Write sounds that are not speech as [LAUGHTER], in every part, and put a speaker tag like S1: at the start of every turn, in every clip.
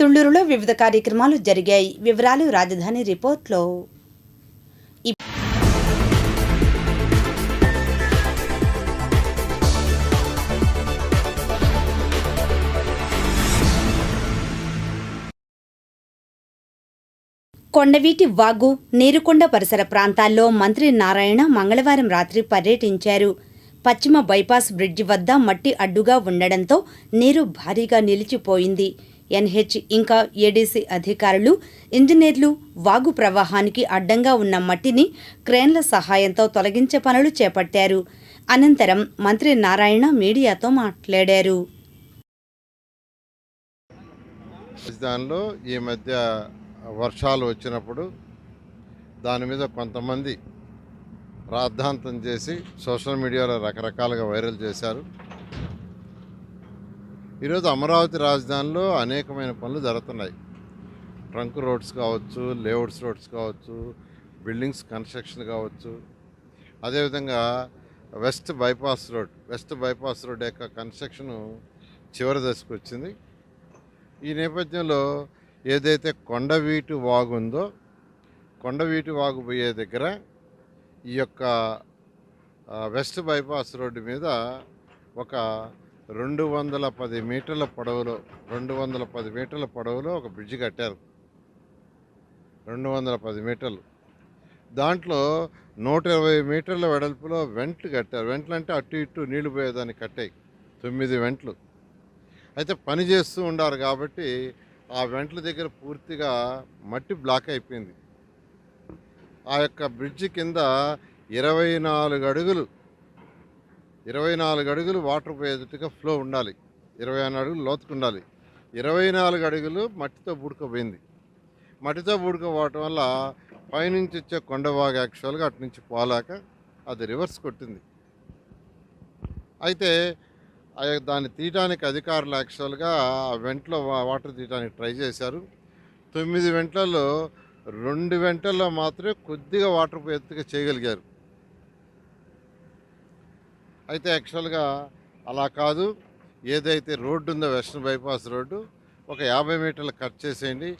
S1: తుళ్ళూరులో వివిధ కార్యక్రమాలు జరిగాయి. వివరాలు రాజధాని రిపోర్ట్లో. కొండవీటి వాగు నీరుకొండ పరిసర ప్రాంతాల్లో మంత్రి నారాయణ మంగళవారం రాత్రి పర్యటించారు. పశ్చిమ బైపాస్ బ్రిడ్జి వద్ద మట్టి అడ్డుగా ఉండడంతో నీరు భారీగా నిలిచిపోయింది. ఎన్హెచ్ ఇంకా ఏడీసీ అధికారులు ఇంజనీర్లు వాగు ప్రవాహానికి అడ్డంగా ఉన్న మట్టిని క్రేన్ల సహాయంతో తొలగించే పనులు చేపట్టారు. అనంతరం మంత్రి నారాయణ మీడియాతో మాట్లాడారు.
S2: రాజధానిలో ఈ మధ్య వర్షాలు వచ్చినప్పుడు దాని మీద కొంతమంది రాద్ధాంతం చేసి సోషల్ మీడియాలో రకరకాలుగా వైరల్ చేశారు. ఈరోజు అమరావతి రాజధానిలో అనేకమైన పనులు జరుగుతున్నాయి. ట్రంక్ రోడ్స్ కావచ్చు లేఅవుట్స్ రోడ్స్ కావచ్చు బిల్డింగ్స్ కన్స్ట్రక్షన్ కావచ్చు. అదేవిధంగా west bypass road west bypass road యొక్క కన్స్ట్రక్షన్ చివరి దశకు వచ్చింది. ఈ నేపథ్యంలో ఏదైతే కొండవీటి వాగు ఉందో కొండవీటి వాగు పోయే దగ్గర ఈ యొక్క వెస్ట్ బైపాస్ రోడ్డు మీద ఒక రెండు వందల పది మీటర్ల పొడవులో రెండు వందల పది మీటర్ల పొడవులో ఒక బ్రిడ్జ్ కట్టారు. రెండు వందల పది మీటర్లు. దాంట్లో నూట ఇరవై మీటర్ల వెడల్పులో వెంట్లు కట్టారు. వెంట్లు అంటే అటు ఇటు నీళ్ళు పోయేదాన్ని కట్టాయి. తొమ్మిది వెంట్లు. అయితే పని చేస్తూ ఉండారు కాబట్టి ఆ వెంట్ల దగ్గర పూర్తిగా మట్టి బ్లాక్ అయిపోయింది. ఆ యొక్క బ్రిడ్జి కింద ఇరవై నాలుగు అడుగులు ఇరవై నాలుగు అడుగులు వాటర్ పోయేటట్టుగా ఫ్లో ఉండాలి. ఇరవై నాలుగు అడుగులు లోతుకు ఉండాలి. ఇరవై నాలుగు అడుగులు మట్టితో బుడకపోయింది. మట్టితో బుడకపోవటం వల్ల పైనుంచి వచ్చే కొండవాగు యాక్చువల్గా అటు నుంచి పోలాక అది రివర్స్ కొట్టింది. అయితే ఆ యొక్క దాన్ని తీయటానికి అధికారులు యాక్చువల్గా ఆ వెంటలో వా- వాటర్ తీయటానికి ట్రై చేశారు. తొమ్మిది వెంటలలో రెండు వెంటల్లో మాత్రమే కొద్దిగా వాటర్ ఎత్తుగా చేయగలిగారు. అయితే యాక్చువల్గా అలా కాదు. ఏదైతే రోడ్డు ఉందో వెస్ట్రన్ బైపాస్ రోడ్డు ఒక యాభై మీటర్లు కట్ చేసేయండి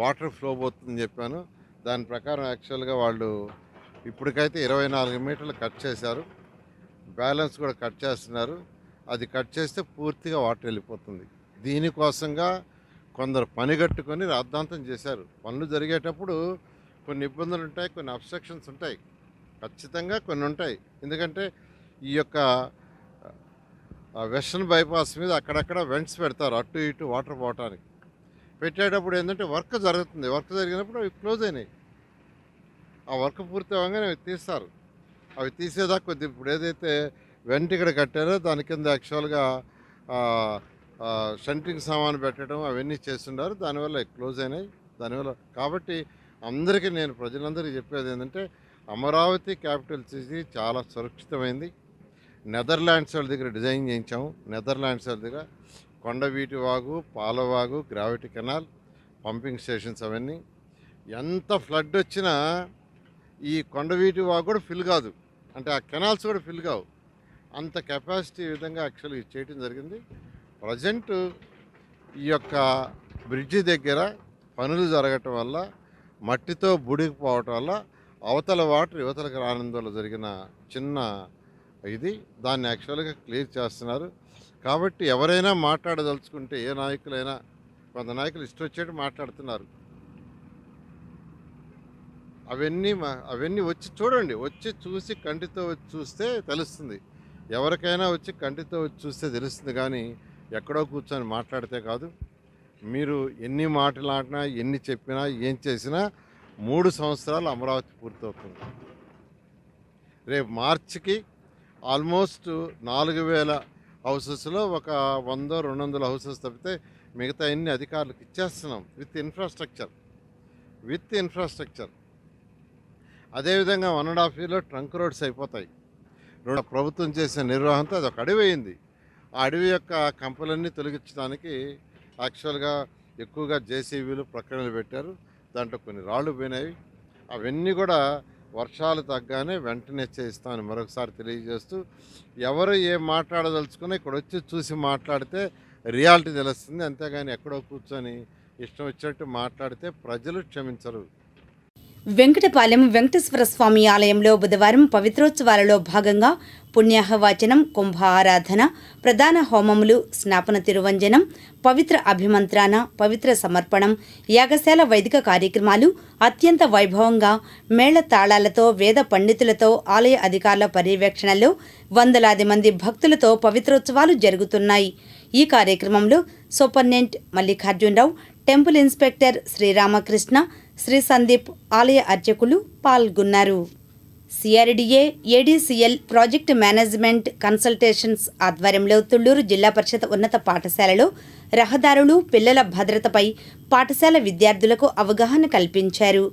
S2: వాటర్ ఫ్లో పోతుందని చెప్పాను. దాని ప్రకారం యాక్చువల్గా వాళ్ళు ఇప్పటికైతే ఇరవై నాలుగు మీటర్లు కట్ చేశారు. బ్యాలెన్స్ కూడా కట్ చేస్తున్నారు. అది కట్ చేస్తే పూర్తిగా వాటర్ వెళ్ళిపోతుంది. దీనికోసంగా కొందరు పని కట్టుకొని రాద్ధాంతం చేశారు. పనులు జరిగేటప్పుడు కొన్ని ఇబ్బందులు ఉంటాయి కొన్ని అబ్స్ట్రక్షన్స్ ఉంటాయి. ఖచ్చితంగా కొన్ని ఉంటాయి ఎందుకంటే ఈ యొక్క వెస్ట్రన్ బైపాస్ మీద అక్కడక్కడ వెంట్స్ పెడతారు అటు ఇటు వాటర్ పోవటానికి. పెట్టేటప్పుడు ఏంటంటే వర్క్ జరుగుతుంది. వర్క్ జరిగినప్పుడు అవి క్లోజ్ అయినాయి. ఆ వర్క్ పూర్తి అవ్వగానే అవి తీస్తారు. అవి తీసేదాకా కొద్ది ఇప్పుడు ఏదైతే వెంట ఇక్కడ కట్టారో దాని కింద యాక్చువల్గా షంటింగ్ సామాను పెట్టడం అవన్నీ చేస్తున్నారు దానివల్ల క్లోజ్ అయినాయి. దానివల్ల కాబట్టి అందరికీ నేను ప్రజలందరికీ చెప్పేది ఏంటంటే అమరావతి క్యాపిటల్ సిటీ చాలా సురక్షితమైంది. నెదర్లాండ్స్ వాళ్ళ దగ్గర డిజైన్ చేయించాము. నెదర్లాండ్స్ వాళ్ళ దగ్గర Kondaveeti Vagu Palavagu gravity canal pumping stations అవన్నీ. ఎంత ఫ్లడ్ వచ్చినా ఈ కొండవీటి వాగు కూడా ఫిల్ కాదు. అంటే ఆ కెనాల్స్ కూడా ఫిల్ కావు. అంత కెపాసిటీ విధంగా యాక్చువల్గా చేయటం జరిగింది. ప్రజెంట్ ఈ యొక్క బ్రిడ్జి దగ్గర పనులు జరగటం వల్ల మట్టితో బుడికిపోవటం వల్ల అవతల వాటర్ యువతలకు రానందువల్ల జరిగిన చిన్న ఇది దాన్ని యాక్చువల్గా క్లియర్ చేస్తున్నారు. కాబట్టి ఎవరైనా మాట్లాడదలుచుకుంటే ఏ నాయకులైనా కొంత నాయకులు ఇష్టం వచ్చేట్టు మాట్లాడుతున్నారు. అవన్నీ మా- అవన్నీ వచ్చి చూడండి. వచ్చి చూసి కంటితో వచ్చి చూస్తే తెలుస్తుంది. ఎవరికైనా వచ్చి కంటితో వచ్చి చూస్తే తెలుస్తుంది కానీ ఎక్కడో కూర్చొని మాట్లాడితే కాదు. మీరు ఎన్ని మాట్లాడినా ఎన్ని చెప్పినా ఏం చేసినా మూడు సంవత్సరాలు అమరావతి పూర్తవుతుంది. రేపు మార్చికి ఆల్మోస్ట్ నాలుగు వేల హౌసెస్లో ఒక వంద రెండు వందల హౌసెస్ తప్పితే మిగతా అన్ని అధికారులకు ఇచ్చేస్తున్నాం? With infrastructure. With infrastructure. అదేవిధంగా వన్ అండ్ హాఫ్ ఇయర్లో ట్రంక్ రోడ్స్ అయిపోతాయి. రెండు ప్రభుత్వం చేసిన నిర్వహణతో అది ఒక అడవి అయింది. ఆ అడవి యొక్క కంపలన్నీ తొలగించడానికి యాక్చువల్గా ఎక్కువగా జేసీబీలు ప్రకటనలు పెట్టారు. దాంట్లో కొన్ని రాళ్ళు పోయినాయి. అవన్నీ కూడా వర్షాలు తగ్గానే వెంటనే చేయిస్తామని మరొకసారి తెలియజేస్తూ ఎవరు ఏం మాట్లాడదలుచుకున్నా ఇక్కడ వచ్చి చూసి మాట్లాడితే రియాలిటీ తెలుస్తుంది. అంతేగాని ఎక్కడో కూర్చొని ఇష్టం వచ్చినట్టు మాట్లాడితే ప్రజలు క్షమించరు.
S1: వెంకటపాలెం వెంకటేశ్వర స్వామి ఆలయంలో బుధవారం పవిత్రోత్సవాలలో భాగంగా పుణ్యాహవాచనం కుంభ ఆరాధన ప్రధాన హోమములు స్నాపన తిరువంజనం పవిత్ర అభిమంత్రాన పవిత్ర సమర్పణం యాగశాల వైదిక కార్యక్రమాలు అత్యంత వైభవంగా మేళ తాళాలతో వేద పండితులతో ఆలయ అధికారుల పర్యవేక్షణలో వందలాది మంది భక్తులతో పవిత్రోత్సవాలు జరుగుతున్నాయి. ఈ కార్యక్రమంలో superintendent Mallikarjunarao temple inspector Sriramakrishna Sri Sandeep ఆలయ అర్చకులు పాల్గొన్నారు. CRDA ADCL project management consultations ఆధ్వర్యంలో తుళ్ళూరు జిల్లా పరిషత్ ఉన్నత పాఠశాలలో రహదారులు పిల్లల భద్రతపై పాఠశాల విద్యార్థులకు అవగాహన కల్పించారు.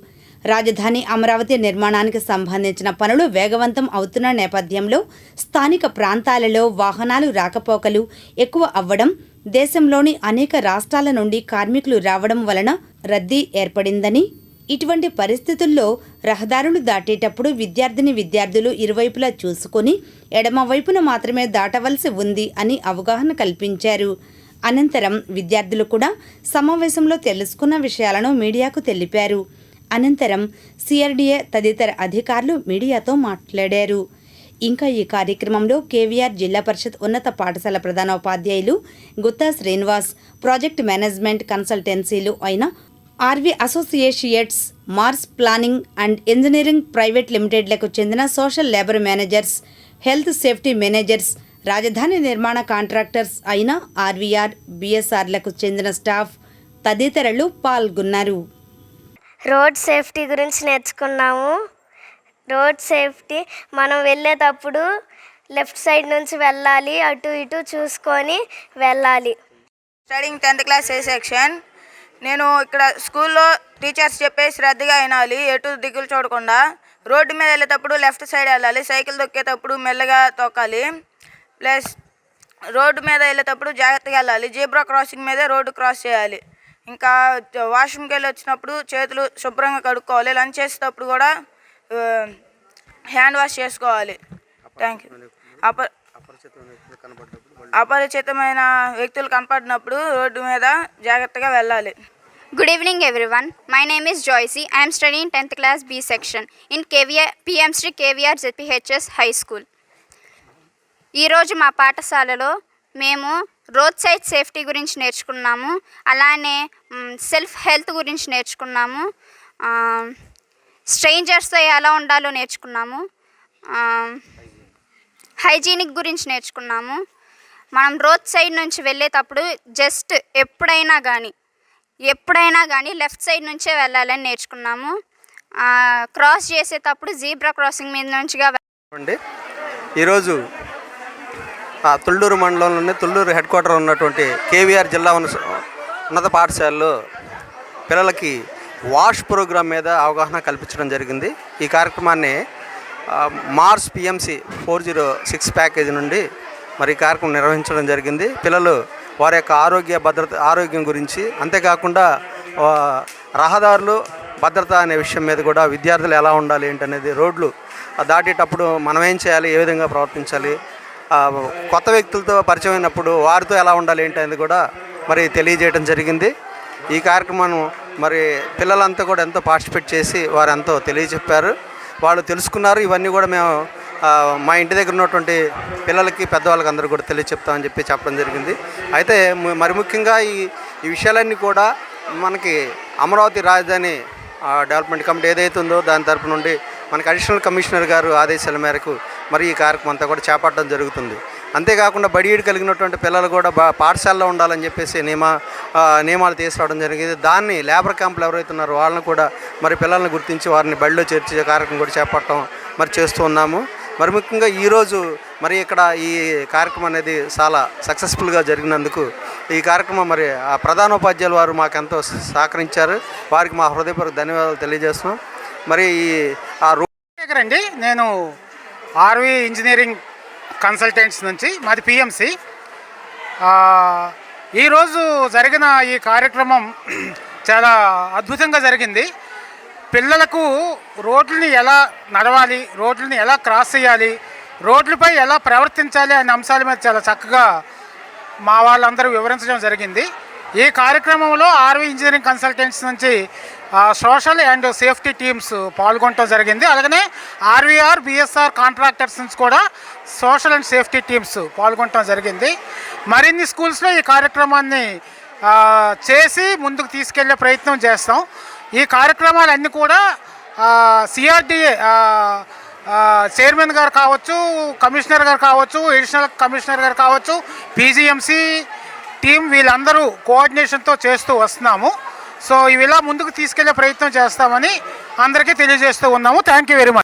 S1: రాజధాని అమరావతి నిర్మాణానికి సంబంధించిన పనులు వేగవంతం అవుతున్న నేపథ్యంలో స్థానిక ప్రాంతాలలో వాహనాలు రాకపోకలు ఎక్కువ అవ్వడం దేశంలోని అనేక రాష్ట్రాల నుండి కార్మికులు రావడం వలన రద్దీ ఏర్పడిందని ఇటువంటి పరిస్థితుల్లో రహదారులు దాటేటప్పుడు విద్యార్థిని విద్యార్థులు ఇరువైపులా చూసుకొని ఎడమవైపున మాత్రమే దాటవలసి ఉంది అని అవగాహన కల్పించారు. అనంతరం విద్యార్థులు కూడా సమావేశంలో తెలుసుకున్న విషయాలను మీడియాకు తెలిపారు. అనంతరం సిఆర్డీఏ తదితర అధికారులు మీడియాతో మాట్లాడారు. ఇంకా ఈ కార్యక్రమంలో కేవీఆర్ జిల్లా పరిషత్ ఉన్నత పాఠశాల ప్రధానోపాధ్యాయులు గుత్తా శ్రీనివాస్ ప్రాజెక్ట్ మేనేజ్మెంట్ కన్సల్టెన్సీలు అయిన RV associates MARS planning and engineering private లిమిటెడ్లకు చెందిన social labour managers health safety managers రాజధాని నిర్మాణ కాంట్రాక్టర్స్ అయిన ఆర్వీఆర్ బీఎస్ఆర్లకు చెందిన స్టాఫ్ తదితరులు పాల్గొన్నారు.
S3: రోడ్ సేఫ్టీ గురించి నేర్చుకున్నాము. రోడ్ సేఫ్టీ మనం వెళ్ళేటప్పుడు లెఫ్ట్ సైడ్ నుంచి వెళ్ళాలి అటు ఇటు చూసుకొని వెళ్ళాలి.
S4: Studying tenth class A section నేను ఇక్కడ స్కూల్లో టీచర్స్ చెప్పే శ్రద్ధగా వినాలి. ఎటు దిగులు చూడకుండా. రోడ్డు మీద వెళ్ళేటప్పుడు లెఫ్ట్ సైడ్ వెళ్ళాలి. సైకిల్ తొక్కేటప్పుడు మెల్లగా తొక్కాలి. ప్లస్ రోడ్డు మీద వెళ్ళేటప్పుడు జాగ్రత్తగా వెళ్ళాలి. జీబ్రా క్రాసింగ్ మీదే రోడ్డు క్రాస్ చేయాలి. ఇంకా వాష్రూమ్కి వెళ్ళి వచ్చినప్పుడు చేతులు శుభ్రంగా కడుక్కోవాలి. లంచ్ చేసేటప్పుడు కూడా హ్యాండ్ వాష్ చేసుకోవాలి. థ్యాంక్ యూ అప అపరిచితమైన వ్యక్తులు కనపడినప్పుడు రోడ్డు మీద జాగ్రత్తగా వెళ్ళాలి
S5: Good evening, everyone. My name is Joycey. I am studying 10th class B section in KVR, PM Street KVR ZPHS High School. ఈరోజు మా పాఠశాలలో మేము రోడ్ సైడ్ సేఫ్టీ గురించి నేర్చుకున్నాము అలానే సెల్ఫ్ హెల్త్ గురించి నేర్చుకున్నాము స్ట్రేంజర్స్తో ఎలా ఉండాలో నేర్చుకున్నాము హైజీనిక్ గురించి నేర్చుకున్నాము మనం రోడ్ సైడ్ నుంచి వెళ్ళేటప్పుడు జస్ట్ ఎప్పుడైనా కానీ ఎప్పుడైనా కానీ లెఫ్ట్ సైడ్ నుంచే వెళ్ళాలని నేర్చుకున్నాము. క్రాస్ చేసేటప్పుడు జీబ్రా క్రాసింగ్ మీద నుంచిగా
S6: అండి. ఈరోజు తుళ్ళూరు మండలంలోని తుళ్ళూరు హెడ్ క్వార్టర్ ఉన్నటువంటి కేవీఆర్ జిల్లా ఉన్న- ఉన్నత పాఠశాలలో పిల్లలకి వాష్ ప్రోగ్రాం మీద అవగాహన కల్పించడం జరిగింది. ఈ కార్యక్రమాన్ని MARS PMC four zero six package నుండి మరి కార్యక్రమం నిర్వహించడం జరిగింది. పిల్లలు వారి యొక్క ఆరోగ్య భద్రత ఆరోగ్యం గురించి అంతేకాకుండా రహదారులు భద్రత అనే విషయం మీద కూడా విద్యార్థులు ఎలా ఉండాలి ఏంటనేది రోడ్లు దాటేటప్పుడు మనం ఏం చేయాలి ఏ విధంగా ప్రవర్తించాలి కొత్త వ్యక్తులతో పరిచయం అయినప్పుడు వారితో ఎలా ఉండాలి ఏంటి అనేది కూడా మరి తెలియజేయడం జరిగింది. ఈ కార్యక్రమం మరి పిల్లలంతా కూడా ఎంతో పార్టిసిపేట్ చేసి వారు ఎంతో తెలియజెప్పారు. వాళ్ళు తెలుసుకున్నారు. ఇవన్నీ కూడా మేము మా ఇంటి దగ్గర ఉన్నటువంటి పిల్లలకి పెద్దవాళ్ళకి అందరూ కూడా తెలియచెప్తామని చెప్పి చెప్పడం జరిగింది. అయితే మరి ముఖ్యంగా ఈ ఈ విషయాలన్నీ కూడా మనకి అమరావతి రాజధాని డెవలప్మెంట్ కమిటీ ఏదైతే ఉందో దాని తరపు నుండి మనకి అడిషనల్ కమిషనర్ గారు ఆదేశాల మేరకు మరి ఈ కార్యక్రమం అంతా కూడా చేపట్టడం జరుగుతుంది. అంతేకాకుండా బడిఈడి కలిగినటువంటి పిల్లలు కూడా పాఠశాలలో ఉండాలని చెప్పేసి నియమ నియమాలు తీసుకురావడం జరిగింది. దాన్ని లేబర్ క్యాంపులు ఎవరైతే ఉన్నారో వాళ్ళని కూడా మరి పిల్లల్ని గుర్తించి వారిని బడిలో చేర్చే కార్యక్రమం కూడా చేపట్టడం మరి చేస్తూ ఉన్నాము. మరి ముఖ్యంగా ఈరోజు మరి ఇక్కడ ఈ కార్యక్రమం అనేది చాలా సక్సెస్ఫుల్గా జరిగినందుకు ఈ కార్యక్రమం మరి ఆ ప్రధానోపాధ్యాయులు వారు మాకెంతో సహకరించారు. వారికి మా హృదయపూర్వక ధన్యవాదాలు తెలియజేస్తున్నాం. మరి ఈ ఆ రో
S7: అండి నేను ఆర్వి ఇంజనీరింగ్ కన్సల్టెంట్స్ నుంచి మాది పిఎంసి. ఈరోజు జరిగిన ఈ కార్యక్రమం [CLEARS THROAT] చాలా అద్భుతంగా జరిగింది. పిల్లలకు రోడ్లని ఎలా నడవాలి రోడ్లని ఎలా క్రాస్ చేయాలి రోడ్లపై ఎలా ప్రవర్తించాలి అనే అంశాల మీద చాలా చక్కగా మా వాళ్ళందరూ వివరించడం జరిగింది. ఈ కార్యక్రమంలో ఆర్వీ ఇంజనీరింగ్ కన్సల్టెన్సీ నుంచి సోషల్ అండ్ సేఫ్టీ టీమ్స్ పాల్గొనడం జరిగింది. అలాగనే ఆర్వీఆర్ బిఎస్ఆర్ కాంట్రాక్టర్స్ నుంచి కూడా సోషల్ అండ్ సేఫ్టీ టీమ్స్ పాల్గొనడం జరిగింది. మరిన్ని స్కూల్స్లో ఈ కార్యక్రమాన్ని చేసి ముందుకు తీసుకెళ్ళే ప్రయత్నం చేస్తాం. ఈ కార్యక్రమాలన్నీ కూడా సిఆర్డిఏ చైర్మన్ గారు కావచ్చు కమిషనర్ గారు కావచ్చు ఎడిషనల్ కమిషనర్ గారు కావచ్చు పీజీఎంసీ టీం వీళ్ళందరూ కోఆర్డినేషన్తో చేస్తూ వస్తున్నాము. సో ఇవి ఇలా ముందుకు తీసుకెళ్ళే ప్రయత్నం చేస్తామని అందరికీ తెలియజేస్తూ ఉన్నాము. Thank you very much